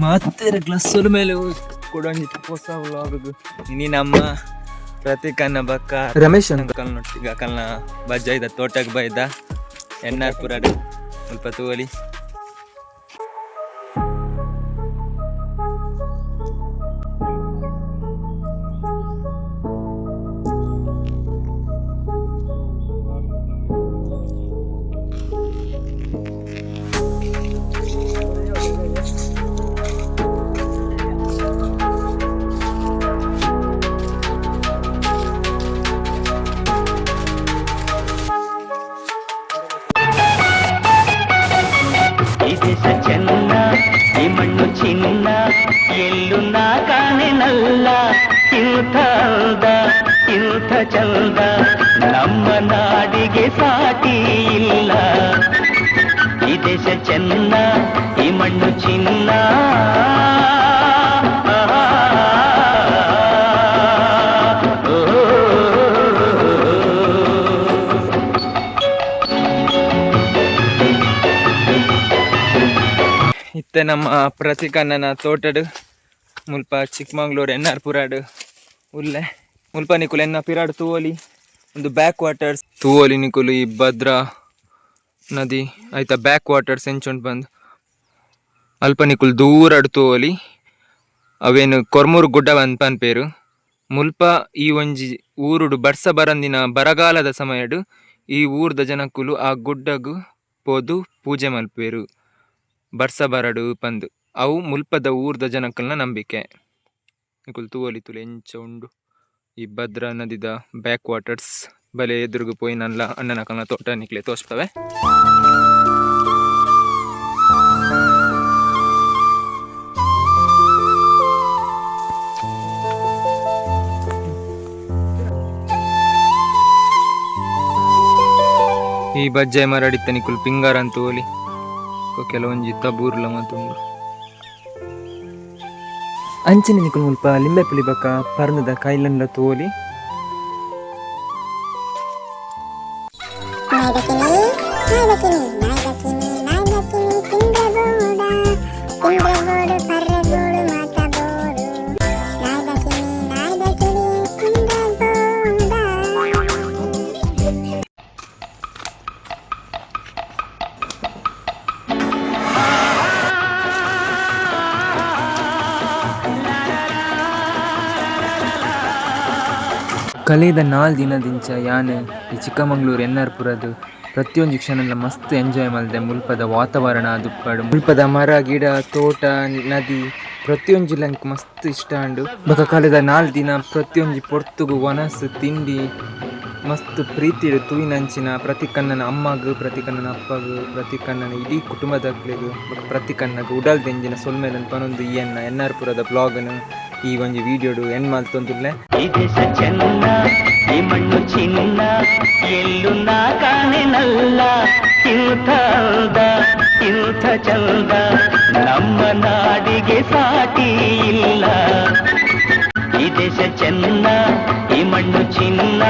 ಮತ್ತೆ ಗ್ಲಸ್ ಮೇಲೆ ಕೂಡ ಹೊಸ ವ್ಲಾಗ್ ಇನಿ ನಮ್ಮ ಪ್ರತೀಕನ್ನ ಬಕ್ಕ ರಮೇಶ್ ಕಲ್ನೊಟ್ಟಿಗೆ ಕಲ್ನ ಬಜ್ಜ ಇದ್ದ ತೋಟಕ್ಕೆ ಬೈದ ಎನ್ ಆರ್ ಪುರಾಡು ಸ್ವಲ್ಪ ತೂವಲಿ ಈ ಮಣ್ಣು ಚಿನ್ನ ಎಲ್ಲೂ ನಾ ಕಾಣೆನಲ್ಲ ಇಂಥ ಅಂದ ಇಂಥ ಚಂದ ನಮ್ಮ ನಾಡಿಗೆ ಸಾಟಿ ಇಲ್ಲ ಈ ದೇಶ ಚೆನ್ನ ಈ ಮಣ್ಣು ಚಿನ್ನ ಇತ್ತೆ ನಮ್ಮ ಪ್ರತಿಕನ್ನನ ತೋಟಡು, ಮುಲ್ಪ ಚಿಕ್ಕಮಂಗ್ಳೂರು ಎನ್ ಆರ್ ಪುರಾಡು, ಉಲ್ಲೆ, ಮುಲ್ಪ ನಿಕುಲು ಎನ್ನ ಪಿರಾಡು ತೂವಲಿ ಒಂದು ಬ್ಯಾಕ್ ವಾಟರ್ಸ್ ತೂವಲಿ ನಿಕುಲು, ಈ ಭದ್ರಾ ನದಿ, ಆಯ್ತಾ ಬ್ಯಾಕ್ ವಾಟರ್ಸ್ ಎಂಚುಂಡು ಬಂದು, ಅಲ್ಪ ನಿಕುಲು ದೂರಡು ತೂವಲಿ ಅವೇನು ಕೊರ್ಮೂರು ಗುಡ್ಡ ಅಂತ ಪನ್ಪೇರು ಮುಲ್ಪ ಈ ಒಂಜಿ ಊರುಡು ಬರ್ಸ ಬರಂದಿನ ಬರಗಾಲದ ಸಮಯಡು, ಈ ಊರ್ದ ಜನಕ್ಕುಲು ಆ ಗುಡ್ಡಗು ಪೋದು ಪೂಜೆ ಮಲ್ಪೇರು. ಬರ್ಸ ಬರಡು ಪಂದ್. ಅವು ಮುಲ್ಪದ ಊರ್ದ ಜನಕ್ಕಲ್ನ ನಂಬಿಕೆ. ನಿಕುಲ್ ತೂವಲಿ ತುಲೆ ಎಂಚ ಉಂಡು. ಈ ಭದ್ರಾ ನದಿದ ಬ್ಯಾಕ್ ವಾಟರ್ಸ್ ಬಲೆ ಎದುರುಗು ಪೋಯಿ ನಲ್ಲ ಅಣ್ಣನ ಕಲ್ನ ತೋಟ ನಿಕ್ಲೆ ತೋರಿಸ್ತವೆ ಈ ಬಜ್ಜೆ ಮರಡಿತ್ತ ನಿಕುಲ್ ಪಿಂಗಾರ ಅಂತ ಓಲಿ ಕೆಲವೊಂಜಿ ತಬೂರ್ಲ ಮತ್ತೊಂದು ಅಂಚನೆ ನಿಕುಲು ಮುಲ್ಪ ಲಿಂಬೆ ಪುಳಿಬಕ ಪರ್ಣದ ಕೈಲಂಡ ತೋಲಿ. ನಾಯ್ದಕಿನಿ ನಾಯ್ದಕಿನಿ ಕಳೆದ ನಾಲ್ ದಿನದಿಂಚ ಯಾನ್ ಈ ಚಿಕ್ಕಮಂಗ್ಳೂರು ಎನ್ ಆರ್ ಪುರದು ಪ್ರತಿಯೊಂದು ಕ್ಷಣಲ್ಲ ಮಸ್ತ್ ಎಂಜಾಯ್ ಮಲ್ದೆ ಮುಲ್ಪದ ವಾತಾವರಣ, ದುಪ್ಪಡು, ಮುಲ್ಪದ ಮರ, ಗಿಡ, ತೋಟ, ನದಿ, ಪ್ರತಿಯೊಂದು ಲಂಕ್ ಮಸ್ತ್ ಇಷ್ಟ ಅಂಡು. ಬೊಕ ಕಳೆದ ನಾಲ್ ದಿನ ಪ್ರತಿಯೊಂಜಿ ಪೊರ್ತುಗು ವನಸ್, ತಿಂಡಿ, ಮಸ್ತ್ ಪ್ರೀತಿ ತೂಯಿನಂಚಿನ ಪ್ರತಿ ಕಣ್ಣನ ಅಮ್ಮಗ್, ಪ್ರತಿ ಕಣ್ಣನ ಅಪ್ಪಗ್, ಪ್ರತಿ ಕಣ್ಣನ ಇಡೀ ಕುಟುಂಬದಕ್ಲೆಗ್ ಬೊಕ ಪ್ರತಿ ಕಣ್ಣಗ ಉಡಲ್ ತೆಂಜಿನ ಸೊಲ್ಮೆಲನ್ ಪನೊಂದು ಈ ಎನ್ನ ಎನ್ ಆರ್ ಪುರದ ಬ್ಲಾಗ್ನ. ಈ ಒಂಜಿ ಎನ್ ಮಲ್ತೊಂದುಲ್ಲೆ ಈ ದೇಶ ಚೆನ್ನ, ಈ ಮಣ್ಣು ಚಿನ್ನ, ಎಲ್ಲೂ ನಾ ಕಾಣಿನಲ್ಲ. ಇಂಥ ಇಂಥ ಚಂದ, ನಮ್ಮ ನಾಡಿಗೆ ಸಾಟಿ ಇಲ್ಲ. ಈ ದೇಶ ಚೆನ್ನ, ಈ ಮಣ್ಣು ಚಿನ್ನ.